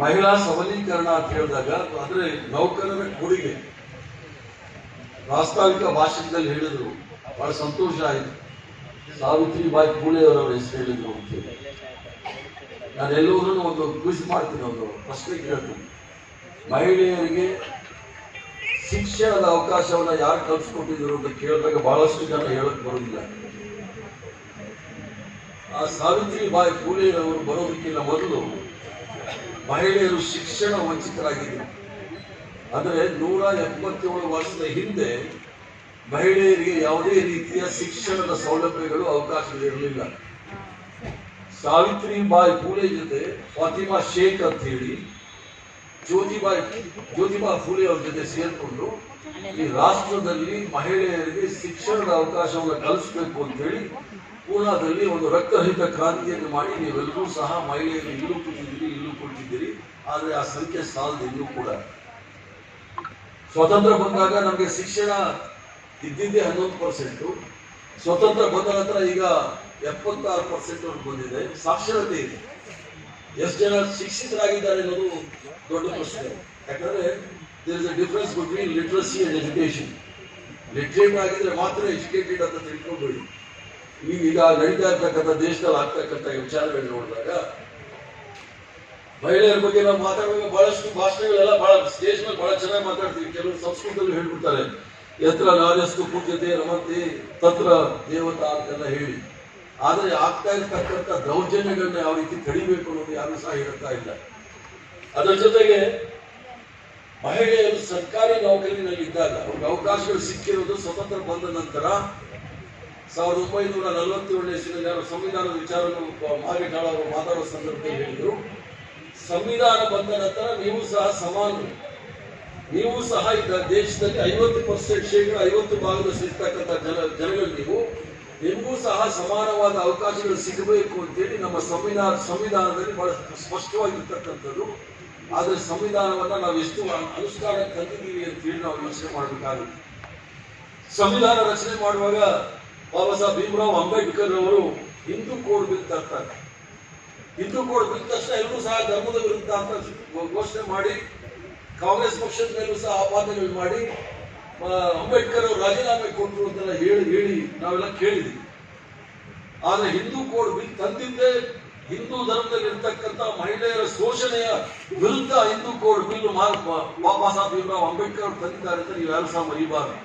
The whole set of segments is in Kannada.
ಮಹಿಳಾ ಸಬಲೀಕರಣ ಅಂತ ಹೇಳಿದಾಗ ಅಂದ್ರೆ ನೌಕರರ ಕೊಡುಗೆ. ಪ್ರಾಸ್ತಾವಿಕ ಭಾಷಣದಲ್ಲಿ ಹೇಳಿದ್ರು, ಬಹಳ ಸಂತೋಷ ಆಯಿತು. ಸಾವಿತ್ರಿ ಬಾಯಿ ಅವರವರ ಹೆಸರು ಹೇಳಿದ್ರು ಅಂತೇಳಿ ನಾನು ಎಲ್ಲರೂ ಒಂದು ಕ್ವಿಸ್ ಮಾಡ್ತೀನಿ ಒಂದು ಪ್ರಶ್ನೆ ಕೇಳ್ತೀನಿ. ಮಹಿಳೆಯರಿಗೆ ಶಿಕ್ಷಣದ ಅವಕಾಶವನ್ನ ಯಾರು ಕಲ್ಪಿಸ್ಕೊಟ್ಟಿದ್ರು ಅಂತ ಕೇಳಿದಾಗ ಬಹಳಷ್ಟು ಜನ ಹೇಳಕ್ ಬರೋದಿಲ್ಲ. ಆ ಸಾವಿತ್ರಿ ಸಾವಿತ್ರಿಬಾಯಿ ಅವರು ಬರೋದಕ್ಕಿಂತ ಮೊದಲು ಮಹಿಳೆಯರು ಶಿಕ್ಷಣ ವಂಚಿತರಾಗಿದ್ದರು. ಅಂದರೆ ನೂರ ಎಪ್ಪತ್ತೇಳು ವರ್ಷದ ಹಿಂದೆ ಮಹಿಳೆಯರಿಗೆ ಯಾವುದೇ ರೀತಿಯ ಶಿಕ್ಷಣದ ಸೌಲಭ್ಯಗಳು ಅವಕಾಶಗಳಿರಲಿಲ್ಲ ಸಾವಿತ್ರಿ ಬಾಯಿ ಫೂಲೆ ಜೊತೆ ಫಾತಿಮಾ ಶೇಖ್ ಅಂತ ಹೇಳಿ ಜ್ಯೋತಿಬಾಯಿ ಜ್ಯೋತಿಬಾ ಫೂಲೆ ಅವ್ರ ಜೊತೆ ಸೇರಿಕೊಂಡು ಈ ರಾಷ್ಟ್ರದಲ್ಲಿ ಮಹಿಳೆಯರಿಗೆ ಶಿಕ್ಷಣದ ಅವಕಾಶವನ್ನು ಕಲಿಸಬೇಕು ಅಂತ ಹೇಳಿ ಪೂನಾದಲ್ಲಿ ಒಂದು ರಕ್ತರಹಿತ ಕ್ರಾಂತಿಯನ್ನು ಮಾಡಿ ನೀವೆಲ್ಲರೂ ಸಹ ಮಹಿಳೆಯರು ಇಲ್ಲೂ ಕೂತಿದ್ದೀರಿ ಆದ್ರೆ ಆ ಸಂಖ್ಯೆ ಸಾಲದು ಇನ್ನೂ ಕೂಡ. ಸ್ವತಂತ್ರ ಬಂದಾಗ ನಮಗೆ ಶಿಕ್ಷಣ ಇದ್ದಿದ್ದೇ ಹನ್ನೊಂದು ಪರ್ಸೆಂಟು. ಸ್ವತಂತ್ರ ಬಂದ ನಂತರ ಈಗ ಎಪ್ಪತ್ತಾರು ಪರ್ಸೆಂಟ್ ಬಂದಿದೆ. ಸಾಕ್ಷರತೆ ಇದೆ. ಎಷ್ಟು ಜನ ಶಿಕ್ಷಿತರಾಗಿದ್ದಾರೆ ಅನ್ನೋದು ದೊಡ್ಡ ಪ್ರಶ್ನೆ. ಯಾಕಂದ್ರೆ there is a difference between literacy and education literate ಆಗಿದ್ರೆ ಮಾತ್ರ ಎಜುಕೇಟೆಡ್ ಅಂತ ತಿಳ್ಕೊಬೇಡಿ. ಈಗ ಈಗ ನಡೀತಾ ಇರ್ತಕ್ಕಂಥ ದೇಶದಲ್ಲಿ ಆಗ್ತಕ್ಕಂಥ ವಿಚಾರಗಳು ನೋಡಿದಾಗ ಮಹಿಳೆಯರ ಬಗ್ಗೆ ನಾವು ಮಾತಾಡುವಾಗ ಬಹಳಷ್ಟು ಭಾಷಣಗಳೆಲ್ಲ ಬಹಳ ಸ್ಟೇಜ್ ಮೇಲೆ ಬಹಳ ಚೆನ್ನಾಗಿ ಮಾತಾಡ್ತೀವಿ. ಕೆಲವರು ಸಂಸ್ಕೃತದಲ್ಲಿ ಹೇಳ್ಬಿಡ್ತಾರೆ. ಯತ್ರ ರಾಜಸ್ತು ಪೂಜ್ಯತೆ ರಮಂತಿ, ತತ್ರ ದೇವತಾ ಅಂತೆಲ್ಲ ಹೇಳಿ. ಆದರೆ ಆಗ್ತಾ ಇರ್ತಕ್ಕಂಥ ದೌರ್ಜನ್ಯಗಳನ್ನ ಯಾವ ರೀತಿ ತಡಿಬೇಕು ಅನ್ನೋದು ಯಾರು ಸಹ ಹೇಳ್ತಾ ಇಲ್ಲ. ಅದರ ಜೊತೆಗೆ ಮಹಿಳೆಯರು ಸರ್ಕಾರಿ ನೌಕರಿನಲ್ಲಿ ಇದ್ದಾಗ ಅವ್ರಿಗೆ ಅವಕಾಶಗಳು ಸಿಕ್ಕಿರೋದು ಸ್ವತಂತ್ರ ಬಂದ ನಂತರ ಸಾವಿರದ ಒಂಬೈನೂರ ನಲವತ್ತೇಳನೇ ಇಸ್ವಿನಲ್ಲಿ ಯಾರು ಸಂವಿಧಾನದ ವಿಚಾರವನ್ನು ಮಾರಿಟಾಳ ಅವರು ಮಾತಾಡೋ ಸಂದರ್ಭದಲ್ಲಿ ಹೇಳಿದರು. ಸಂವಿಧಾನ ಬಂದ ನಂತರ ನೀವು ಸಹ ಸಮಾನರು. ನೀವು ಸಹ ಈಗ ದೇಶದಲ್ಲಿ ಐವತ್ತು ಪರ್ಸೆಂಟ್ ಶೇಕಡ ಐವತ್ತು ಭಾಗದಷ್ಟು ಸಿಗ್ತಕ್ಕಂಥ ಜನ ಜನಗಳು ನೀವು, ನಿಮಗೂ ಸಹ ಸಮಾನವಾದ ಅವಕಾಶಗಳು ಸಿಗಬೇಕು ಅಂತೇಳಿ ನಮ್ಮ ಸಂವಿಧಾನ ಸಂವಿಧಾನದಲ್ಲಿ ಬಹಳ ಸ್ಪಷ್ಟವಾಗಿರ್ತಕ್ಕಂಥದ್ದು. ಆದರೆ ಸಂವಿಧಾನವನ್ನ ನಾವು ಎಷ್ಟು ಅನುಷ್ಠಾನ ತಂದಿದ್ದೀವಿ ಅಂತೇಳಿ ನಾವು ಯೋಚನೆ ಮಾಡಬೇಕಾಗುತ್ತೆ. ಸಂವಿಧಾನ ರಚನೆ ಮಾಡುವಾಗ ಬಾಬಾ ಸಾಹೇಬ್ ಭೀಮರಾವ್ ಅಂಬೇಡ್ಕರ್ ಅವರು ಹಿಂದೂ ಕೋಡ್ ತರ್ತಾರೆ. ಹಿಂದೂ ಬಿದ್ದ ತಕ್ಷಣ ಎಲ್ಲರೂ ಸಹ ಧರ್ಮದ ವಿರುದ್ಧ ಅಂತ ಘೋಷಣೆ ಮಾಡಿ, ಕಾಂಗ್ರೆಸ್ ಪಕ್ಷದ ಮೇಲೂ ಸಹ ಆಪಾದನೆಗಳು ಮಾಡಿ ಅಂಬೇಡ್ಕರ್ ಅವರು ರಾಜೀನಾಮೆ ಕೊಟ್ಟರು ಅಂತೆಲ್ಲ ಹೇಳಿ ಹೇಳಿ ನಾವೆಲ್ಲ ಕೇಳಿದ್ವಿ. ಆದರೆ ಹಿಂದೂ ಕೋಡ್ ಬಿಲ್ ತಂದಿದ್ದೇ ಹಿಂದೂ ಧರ್ಮದಲ್ಲಿ ಇರ್ತಕ್ಕಂಥ ಮಹಿಳೆಯರ ಶೋಷಣೆಯ ವಿರುದ್ಧ ಹಿಂದೂ ಕೋಡ್ ಬಿಲ್ ಬಾಬಾ ಸಾಹೇಬ್ ಭೀಮರಾವ್ ಅಂಬೇಡ್ಕರ್ ಅವರು ತಂದಿದ್ದಾರೆ ಅಂತ ನೀವು ಯಾರು ಸಹ ಮರಿಬಾರದು.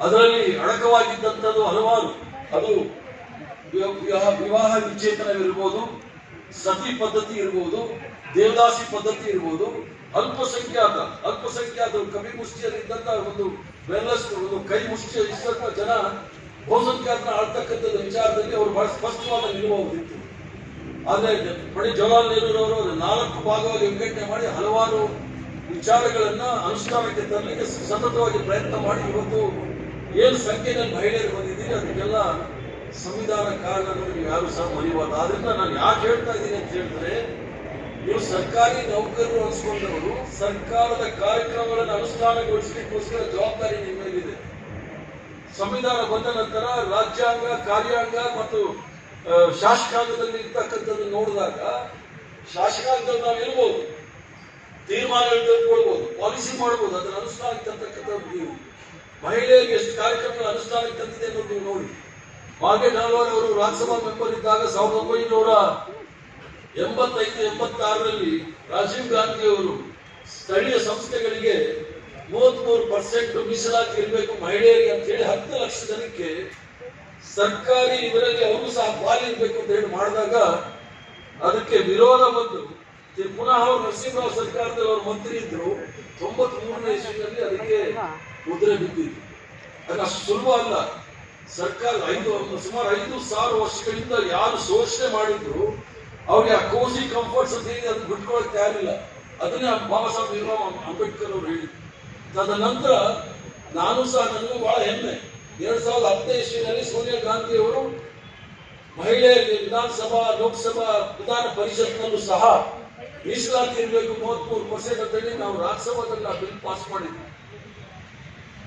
ಅದರಲ್ಲಿ ಅಡಕವಾಗಿದ್ದಂಥದ್ದು ಹಲವಾರು. ಅದು ವಿವ- ವಿವಾಹ ವಿವಾಹ ವಿಚ್ಛೇದನವಿರ್ಬೋದು ಸತಿ ಪದ್ಧತಿ ಇರ್ಬೋದು, ದೇವದಾಸಿ ಪದ್ಧತಿ ಇರ್ಬೋದು, ಅಲ್ಪಸಂಖ್ಯಾತ ಅಲ್ಪಸಂಖ್ಯಾತ ಕವಿ ಮುಷ್ಟಿಯಲ್ಲಿದ್ದಂತ ಒಂದು ವೆಲ್ಲಸ್ ಒಂದು ಕೈ ಮುಷ್ಟಿಯ ಇಷ್ಟ ಜನ ಬಹುಸಂಖ್ಯಾತರ ಆಳ್ತಕ್ಕಂಥದ್ದು ವಿಚಾರದಲ್ಲಿ ಅವರು ಬಹಳ ಸ್ಪಷ್ಟವಾದ ನಿಲುವು ಆದರೆ ಪಂಡಿತ್ ಜವಾಹರ್ಲಾಲ್ ನೆಹರು ಅವರು ನಾಲ್ಕು ಭಾಗವಾಗಿ ವಿಂಗಡಣೆ ಮಾಡಿ ಹಲವಾರು ವಿಚಾರಗಳನ್ನ ಅನುಷ್ಠಾನಕ್ಕೆ ತರಲಿಕ್ಕೆ ಸತತವಾಗಿ ಪ್ರಯತ್ನ ಮಾಡಿ ಇವತ್ತು ಏನು ಸಂಖ್ಯೆಯಲ್ಲಿ ಮಹಿಳೆಯರು ಬಂದಿದ್ದೀರಿ ಅದಕ್ಕೆಲ್ಲ ಸಂವಿಧಾನ ಕಾರಣಗಳು ನೀವು ಯಾರು ಸಹ ಮರಿಬಾರ್ದು ಆದ್ರಿಂದ ನಾನು ಯಾಕೆ ಹೇಳ್ತಾ ಇದ್ದೀನಿ ಅಂತ ಹೇಳಿದ್ರೆ ನೀವು ಸರ್ಕಾರಿ ನೌಕರರು ಅನ್ಸ್ಕೊಂಡವರು ಸರ್ಕಾರದ ಕಾರ್ಯಕ್ರಮಗಳನ್ನು ಅನುಷ್ಠಾನಗೊಳಿಸಲಿಕ್ಕೋಸ್ಕರ ಜವಾಬ್ದಾರಿ ನಿಮ್ಮ ಮೇಲಿದೆ. ಸಂವಿಧಾನ ಬಂದ ನಂತರ ರಾಜ್ಯಾಂಗ, ಕಾರ್ಯಾಂಗ ಮತ್ತು ಶಾಸಕಾಂಗದಲ್ಲಿ ಇರ್ತಕ್ಕಂಥದ್ದು ನೋಡಿದಾಗ ಶಾಸಕಾಂಗದಲ್ಲಿ ನಾವು ಇರ್ಬೋದು. ತೀರ್ಮಾನಗಳು ತೆಗೆದುಕೊಳ್ಬೋದು, ಪಾಲಿಸಿ ಮಾಡ್ಬೋದು, ಅದನ್ನು ಅನುಷ್ಠಾನಕ್ಕೆ ತರ್ತಕ್ಕಂಥ ನೀವು. ಮಹಿಳೆಯರಿಗೆ ಎಷ್ಟು ಕಾರ್ಯಕ್ರಮಗಳು ಅನುಷ್ಠಾನಕ್ಕೆ ತಂದಿದೆ ಅನ್ನೋದು ನೀವು ನೋಡಿ. ಮಾರ್ಗೆಟ್ ಹಾಲ್ವಾರ್ ಅವರು ರಾಜ್ಯಸಭಾ ಮೆಂಬರ್ ಇದ್ದಾಗ ಸಾವಿರದ ಒಂಬೈನೂರ ಎಂಬತ್ತೈದು, ಎಂಬತ್ತಾರರಲ್ಲಿ ರಾಜೀವ್ ಗಾಂಧಿ ಅವರು ಸ್ಥಳೀಯ ಸಂಸ್ಥೆಗಳಿಗೆ ಮೂವತ್ಮೂರು ಪರ್ಸೆಂಟ್ ಮೀಸಲಾತಿ ಇರಬೇಕು ಮಹಿಳೆಯರಿಗೆ ಅಂತ ಹೇಳಿ ಹತ್ತು ಲಕ್ಷ ಜನಕ್ಕೆ ಸರ್ಕಾರಿ ಇದರಲ್ಲಿ ಅವರು ಸಹ ಪಾಲಿರ್ಬೇಕು ಅಂತ ಹೇಳಿ ಮಾಡಿದಾಗ ಅದಕ್ಕೆ ವಿರೋಧ ಬಂದು ಪುನಃ ಅವರು ನರಸಿಂಹರಾವ್ ಸರ್ಕಾರದಲ್ಲಿ ಅವರು ಮಂತ್ರಿ ಇದ್ರು ತೊಂಬತ್ ಮೂರನೇ ಇಸ್ವಿನಲ್ಲಿ ಅದಕ್ಕೆ ಮುದ್ರೆ ಬಿದ್ದಿದ್ರು. ಅದಕ್ಕೆ ಅಷ್ಟು ಸುಲಭ ಅಲ್ಲ. ಸರ್ಕಾರ ಐದು ಸುಮಾರು ಐದು ಸಾವಿರ ವರ್ಷಗಳಿಂದ ಯಾರು ಶೋಷಣೆ ಮಾಡಿದ್ರು, ಅವ್ರಿಗೆ ಆ ಕೋಸಿ ಕಂಫರ್ಟ್ಸ್ ಅಂತ ಹೇಳಿ ಅದನ್ನು ಬಿಟ್ಕೊಳ್ಳೋಕೆ ತಯಾರಿಲ್ಲ ಅದನ್ನೇ ಬಾಬಾ ಸಾಹೇಬ್ ಭೀಮರಾವ್ ಅಂಬೇಡ್ಕರ್ ಅವರು ಹೇಳಿದ್ರು. ತದನಂತರ ನಾನು ಸಹ ನನಗೂ ಬಹಳ ಹೆಮ್ಮೆ. ಎರಡ್ ಸಾವಿರದ ಹತ್ತನೇ ಇಸ್ವಿನಲ್ಲಿ ಸೋನಿಯಾ ಗಾಂಧಿ ಅವರು ಮಹಿಳೆಯರಿಗೆ ವಿಧಾನಸಭಾ, ಲೋಕಸಭಾ ವಿಧಾನ ಪರಿಷತ್ನಲ್ಲೂ ಸಹ ಮೀಸಲಾತಿ ಇರಬೇಕು ಮೂವತ್ಮೂರು ಪರ್ಸೆಂಟ್ ಅಂತ ಹೇಳಿ ನಾವು ರಾಜ್ಯಸಭಾದಲ್ಲಿ ಆ ಬಿಲ್ ಪಾಸ್ ಮಾಡಿದ್ವಿ.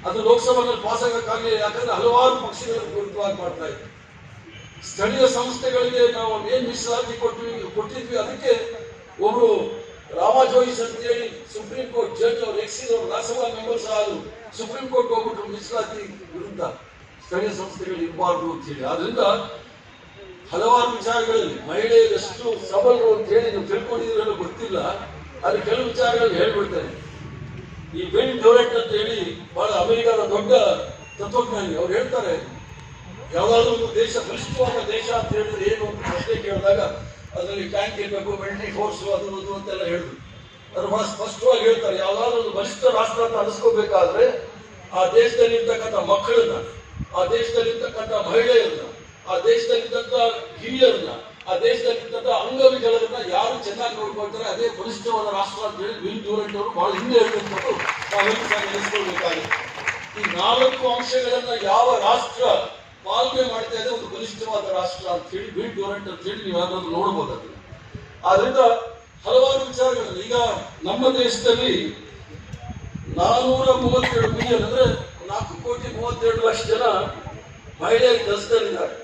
ಅದು ಲೋಕಸಭೆಯಲ್ಲಿ ಪಾಸ್ ಆಗಕ್ಕಾಗಲಿ ಯಾಕಂದ್ರೆ ಹಲವಾರು ಪಕ್ಷಗಳ ವಿರುದ್ಧವಾಗಿ ಮಾಡ್ತಾ ಇದೆ ಸ್ಥಳೀಯ ಸಂಸ್ಥೆಗಳಿಗೆ ನಾವು ಏನ್ ಮೀಸಲಾತಿ ಕೊಟ್ವಿ, ಕೊಟ್ಟಿದ್ವಿ, ಅದಕ್ಕೆ ಒಬ್ರು ರಾಮ ಜೋಯಿಸ್ ಅಂತ ಹೇಳಿ ಸುಪ್ರೀಂ ಕೋರ್ಟ್ ಜಡ್ಜ್ ಅವರು ಎಕ್ಸಿಸ್ ಅವರು ರಾಜ್ಯಸಭಾ ಮೆಂಬರ್ಸ್ ಆದ್ರು. ಸುಪ್ರೀಂ ಕೋರ್ಟ್ ಹೋಗ್ಬಿಟ್ಟು ಮೀಸಲಾತಿ ವಿರುದ್ಧ ಸ್ಥಳೀಯ ಸಂಸ್ಥೆಗಳು ಇರಬಾರ್ದು ಅಂತ ಹೇಳಿ. ಆದ್ರಿಂದ ಹಲವಾರು ವಿಚಾರಗಳಲ್ಲಿ ಮಹಿಳೆಯರು ಎಷ್ಟು ಸಬಲರು ಅಂತ ಹೇಳಿ ನೀವು ತಿಳ್ಕೊಂಡಿದ್ರೆ ಗೊತ್ತಿಲ್ಲ, ಆದ್ರೆ ಕೆಲವು ವಿಚಾರಗಳಲ್ಲಿ ಹೇಳ್ಬಿಡ್ತಾರೆ ಈ ಬಿಲ್ ಡ್ಯೂರೆಂಟ್ ಅಂತ ಹೇಳಿ ಬಹಳ ಅಮೆರಿಕದ ದೊಡ್ಡ ತತ್ವಜ್ಞಾನಿ, ಅವ್ರು ಹೇಳ್ತಾರೆ ಯಾವ್ದಾದ್ರು ಒಂದು ದೇಶ ಬಲಿಷ್ಠವಾದ ದೇಶ ಅಂತ ಹೇಳಿದ್ರೆ ಏನು ಅಂತ ಪ್ರಶ್ನೆ ಕೇಳಿದಾಗ ಅದರಲ್ಲಿ ಟ್ಯಾಂಕ್ ಇರಬೇಕು, ಮಿಲಿಟರಿ ಫೋರ್ಸ್ ಅದು ಅದು ಅಂತೆಲ್ಲ ಹೇಳಿದ್ರು. ಅದ್ರ ಬಹಳ ಸ್ಪಷ್ಟವಾಗಿ ಹೇಳ್ತಾರೆ ಯಾವ್ದಾದ್ರು ಒಂದು ಬಲಿಷ್ಠ ರಾಷ್ಟ್ರ ಅಂತ ಅನಿಸ್ಕೋಬೇಕಾದ್ರೆ ಆ ದೇಶದಲ್ಲಿ ಇರ್ತಕ್ಕಂಥ ಮಕ್ಕಳನ್ನ, ಆ ದೇಶದಲ್ಲಿರ್ತಕ್ಕಂಥ ಮಹಿಳೆಯರನ್ನ, ಆ ದೇಶದಲ್ಲಿದ್ದಂಥ ಹಿರಿಯರನ್ನ ಆ ದೇಶದಲ್ಲಿರ್ತಕ್ಕಂಥ ಅಂಗವಿಕಲರನ್ನ ಯಾರು ಚೆನ್ನಾಗಿ ನೋಡ್ಕೊಳ್ತಾರೆ, ಅದೇ ಬಲಿಷ್ಠವಾದ ರಾಷ್ಟ್ರ ಅಂತ ಹೇಳಿ ವಿಲ್ ಡ್ಯೂರೆಂಟ್ ಅವರು ಬಹಳ ಹಿಂದೆ ಹೇಳ್ತಿರ್ಬೋದು ನಾವೆಲ್ಲ ಸಹ ನೆನೆಸ್ಕೊಳ್ಬೇಕಾಗುತ್ತೆ ಈ ನಾಲ್ಕು ಅಂಶಗಳನ್ನ ಯಾವ ರಾಷ್ಟ್ರ ಪಾಲನೆ ಮಾಡ್ತಾ ಇದೆ, ಒಂದು ಬಲಿಷ್ಠವಾದ ರಾಷ್ಟ್ರ ಅಂತ ಹೇಳಿ ಬಿಲ್ ಡ್ಯೂರೆಂಟ್ ಅಂತ ಹೇಳಿ ನೀವು ಯಾರಾದ್ರೂ ನೋಡ್ಬೋದು ಆದ್ರಿಂದ ಹಲವಾರು ವಿಚಾರಗಳು ಈಗ ನಮ್ಮ ದೇಶದಲ್ಲಿ ನಾನೂರ ಮೂವತ್ತೆರಡು ಮಿಲಿಯನ್ ಅಂದ್ರೆ ನಾಲ್ಕು ಕೋಟಿ ಮೂವತ್ತೆರಡು ಲಕ್ಷ ಜನ ಮಹಿಳೆಯರು ಕೆಲಸದಲ್ಲಿದ್ದಾರೆ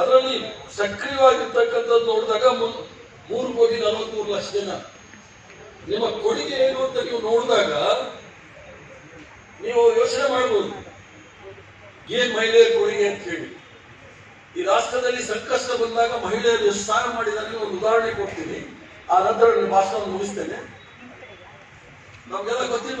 ಅದರಲ್ಲಿ ಸಕ್ರಿಯವಾಗಿರ್ತಕ್ಕಂಥದ್ದು ನೋಡಿದಾಗ ಮೂರು ಕೋಟಿ ನಲವತ್ಮೂರು ಲಕ್ಷ ಜನ. ನಿಮ್ಮ ಕೊಡುಗೆ ಏನು ಅಂತ ನೀವು ನೋಡಿದಾಗ ನೀವು ಯೋಚನೆ ಮಾಡ್ಬೋದು. ಏನ್ ಮಹಿಳೆಯರ ಕೊಡುಗೆ ಅಂತ ಹೇಳಿ. ಈ ರಾಷ್ಟ್ರದಲ್ಲಿ ಸಂಕಷ್ಟ ಬಂದಾಗ ಮಹಿಳೆಯರು ಎಷ್ಟು ಸಹಾಯ ಮಾಡಿದ್ದಾರೆ ಒಂದು ಉದಾಹರಣೆ ಕೊಡ್ತೀನಿ. ಆ ನಂತರ ಭಾಷಣ ಮುಗಿಸ್ತೇನೆ. ನಮ್ಗೆಲ್ಲ ಗೊತ್ತಿಲ್ಲ